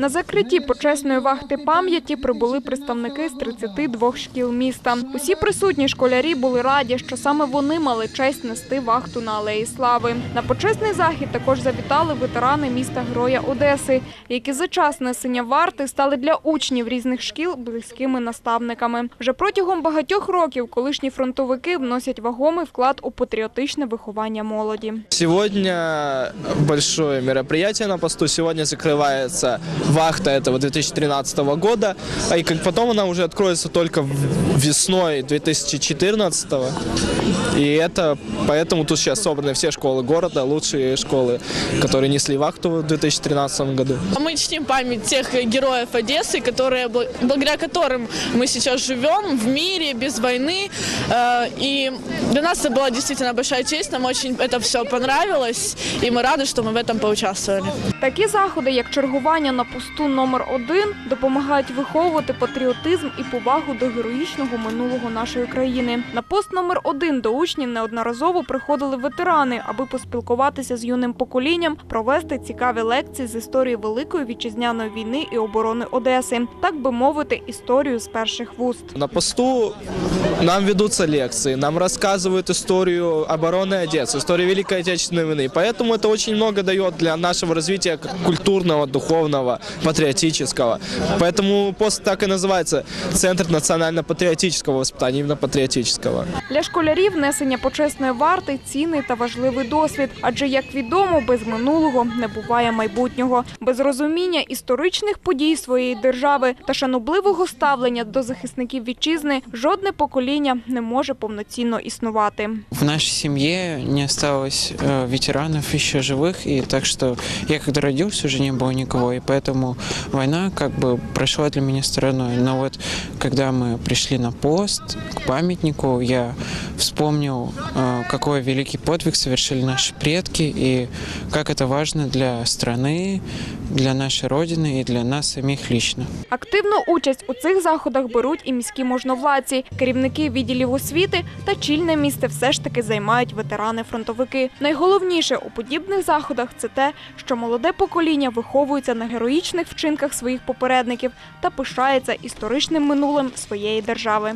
На закритті почесної вахти пам'яті прибули представники з 32 шкіл міста. Усі присутні школярі були раді, що саме вони мали честь нести вахту на алеї слави. На почесний захід також завітали ветерани міста Героя Одеси, які за час несення варти стали для учнів різних шкіл близькими наставниками. Вже протягом багатьох років колишні фронтовики вносять вагомий вклад у патріотичне виховання молоді. Сегодня большое мероприятие на посту. Сегодня закрывается вахта этого 2013 года. А и как потом она уже откроется только в- весной 2014. И это поэтому тут сейчас собраны все школы города, лучшие школы, которые несли вахту в 2013 году. Мы чтим память тех героев Одессы, которые, бл- благодаря которым мы сейчас живем в мире, без войны. Э, И для нас это была действительно большая честь, нам очень это все понравилось, и мы рады, что мы в этом поучаствовали. Такі заходи, як чергування на посту номер один, допомагають виховувати патріотизм і повагу до героїчного минулого нашої країни. На пост номер один до учнів неодноразово приходили ветерани, аби поспілкуватися з юним поколінням, провести цікаві лекції з історії Великої вітчизняної війни і оборони Одеси, так би мовити, історію з перших вуст. На посту нам ведутся лекции, нам рассказывают историю обороны Одессы, историю Великой Отечественной войны. Поэтому это очень много дает для нашего развития как культурного, духовного, патриотического. Поэтому пост так и называется Центр национально-патриотического воспитания, именно патриотического. Для школярів несення почесної варти цінний та важливий досвід, адже як відомо, без минулого не буває майбутнього, без розуміння історичних подій своєї держави та шанобливого ставлення до захисників вітчизни жодне покоління не може повноцінно існувати. В нашей семье не осталось э, ветеранов еще живых, и так что я когда родился, уже не было никого, и поэтому война как бы прошла для меня стороной. Но вот когда мы пришли на пост к памятнику, я вспомнил, э, какой великий подвиг совершили наши предки, и как это важно для страны, для нашей Родины и для нас самих лично. Активну участь у цих заходах беруть і міські можновладці, керівники відділів освіти та чільне місце все ж таки займають ветерани-фронтовики. Найголовніше у подібних заходах це те, що молоде покоління виховується на героїчних вчинках своїх попередників та пишається історичним минулим своєї держави.